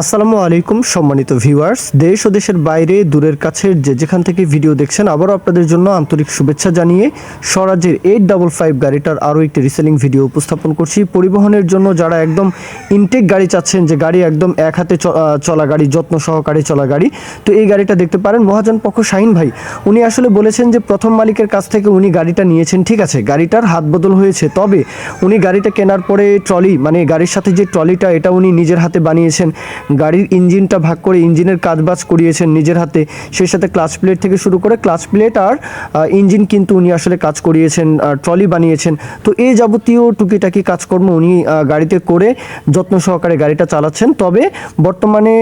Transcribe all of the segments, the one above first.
আসসালামু আলাইকুম, সম্মানিত ভিউয়ার্স। দেশ ও দেশের বাইরে, দূরের কাছের যে যেখান থেকে ভিডিও দেখছেন, আবারও আপনাদের জন্য আন্তরিক শুভেচ্ছা জানিয়ে স্বরাজের এইট ডাবল ফাইভ গাড়িটার আরও একটি রিসেলিং ভিডিও উপস্থাপন করছি। পরিবহনের জন্য যারা একদম ইনটেক গাড়ি চাচ্ছেন, যে গাড়ি একদম এক হাতে চলা গাড়ি, যত্ন সহকারে চলা গাড়ি, তো এই গাড়িটা দেখতে পারেন মহাজন পক্ষ শাহিন ভাই। উনি আসলে বলেছেন যে প্রথম মালিকের কাছ থেকে উনি গাড়িটা নিয়েছেন, ঠিক আছে, গাড়িটার হাত বদল হয়েছে, তবে উনি গাড়িটা কেনার পরে ট্রলি মানে গাড়ির সাথে যে ট্রলিটা, এটা উনি নিজের হাতে বানিয়েছেন। গাড়ির ইঞ্জিনটা ভাগ করে ইঞ্জিনের কাজবাজ করিয়েছেন নিজের হাতে। সেই সাথে ক্লাচ প্লেট থেকে শুরু করে ক্লাচ প্লেট আর ইঞ্জিন কিন্তু উনি আসলে কাজ করিয়েছেন ট্রলি বানিয়েছেন। তো এই যাবতীয় টুকিটাকি কাজকর্ম উনি গাড়িতে করে যত্ন সহকারে গাড়িটা চালাচ্ছেন। তবে বর্তমানে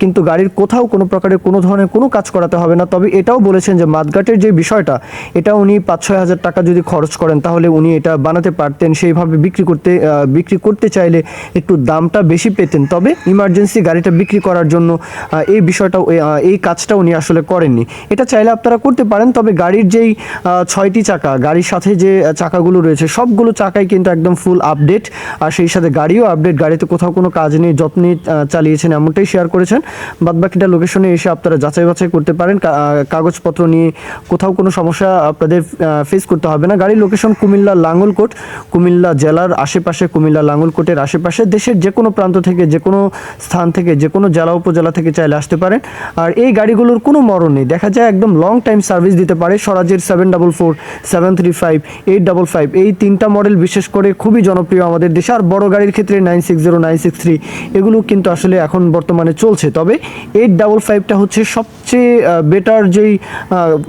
কিন্তু গাড়ির কোথাও কোনো প্রকারের কোনো ধরনের কোনো কাজ করাতে হবে না। তবে এটাও বলেছেন যে মাদঘাটের যে বিষয়টা, এটা উনি পাঁচ ছয় হাজার টাকা যদি খরচ করেন, তাহলে উনি এটা বানাতে পারতেন। সেইভাবে বিক্রি করতে বিক্রি করতে চাইলে একটু দামটা বেশি পেতেন। তবে ইমার্জেন্সি গাড়িটা বিক্রি করার জন্য এই বিষয়টা এই কাজটা উনি আসলে করেননি। এটা চাইলে আপনারা করতে পারেন, তবে গাড়ির যেই ছয়টি চাকা, গাড়ির সাথে যে চাকাগুলো রয়েছে, সবগুলো চাকাই কিন্তু একদম ফুল আপডেট আর সেই সাথে গাড়িও আপডেট গাড়িতে কোথাও কোনো কাজ নেই, যত্নে চালিয়েছেন এমনটাই শেয়ার করেছেন। বাদবাকিটা লোকেশনে এসে আপনারা যাচাই বাছাই করতে পারেন কাগজপত্র নিয়ে কোথাও কোনো সমস্যা আপনাদের ফেস করতে হবে না। গাড়ির লোকেশন কুমিল্লা লাঙ্গলকোট, কুমিল্লা জেলার আশেপাশে, কুমিল্লা লাঙ্গলকোটের আশেপাশে, দেশের যে কোনো প্রান্ত থেকে যে কোনো স্থান থেকে যে কোনো জেলা উপজেলা থেকে চাইলে আসতে পারেন। আর এই গাড়িগুলোর কোনো মরণ নেই। দেখা যায় একদম লং টাইম সার্ভিস দিতে পারে। স্বরাজের seven double four seven three five eight double five এই তিনটা মডেল বিশেষ করে খুবই জনপ্রিয় আমাদের দেশে। আর বড় গাড়ির ক্ষেত্রে nine six zero nine six three এগুলো কিন্তু আসলে এখন বর্তমানে চলছে। তবে এইট ডাবল ফাইভটা হচ্ছে সবচেয়ে বেটার যেই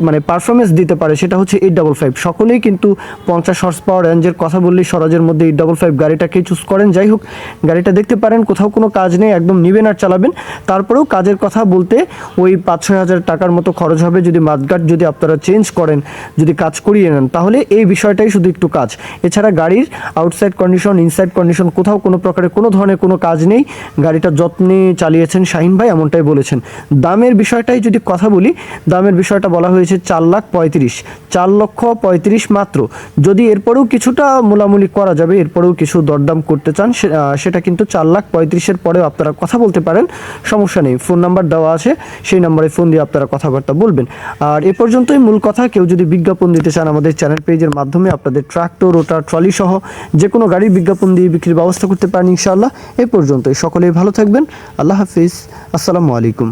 মানে পারফরমেন্স দিতে পারে সেটা হচ্ছে এইট ডাবল ফাইভ সকলেই কিন্তু পঞ্চাশ হর্স পাওয়ার রেঞ্জের কথা বললেই স্বরাজের মধ্যে এইট ডাবল ফাইভ গাড়িটাকে চুজ করেন। যাই হোক, গাড়িটা দেখতে পারেন, কোথাও কোনো কাজ নেই, একদম নিবেন আর চালাবেন। তারপরেও কাজের কথা বলতে ওই পাঁচ ছয় হাজার টাকার মতো খরচ হবে যদি মাঠঘাট যদি আপনারা চেঞ্জ করেন, যদি কাজ করিয়ে নেন, তাহলে এই বিষয়টাই শুধু একটু কাজ। এছাড়া গাড়ির আউটসাইড কন্ডিশন ইনসাইড কন্ডিশন কোথাও কোনো প্রকারের কোনো ধরনের কোনো কাজ নেই। গাড়িটা যত্নে চালিয়েছেন শাহিন ভাই, এমনটাই বলেছেন। দামের বিষয়টাই যদি কথা বলি, দামের বিষয়টা বলা হয়েছে চার লাখ পঁয়ত্রিশ। চার লক্ষ পঁয়ত্রিশ মাত্র। যদি এরপরেও কিছুটা মোলামুলি করা যাবে, এরপরেও কিছু দরদাম করতে চান সেটা কিন্তু চার লাখ পঁয়ত্রিশের পরেও আপনারা কথা বলতে পারেন। সমস্যা নেই, ফোন নাম্বার দেওয়া আছে, সেই নাম্বারে ফোন দিয়ে আপনারা কথাবার্তা বলবেন। আর এ পর্যন্তই মূল কথা, কেউ যদি বিজ্ঞাপন দিতে চান আমাদের চ্যানেল পেজের মাধ্যমে, আপনাদের ট্রাক্টর ওটা ট্রলি সহ যে কোনো গাড়ির বিজ্ঞাপন দিয়ে বিক্রির ব্যবস্থা করতে পারেন ইনশাআল্লাহ। এ পর্যন্তই। সকলেই ভালো থাকবেন। আল্লাহ হাফিজ। আসসালামু আলাইকুম।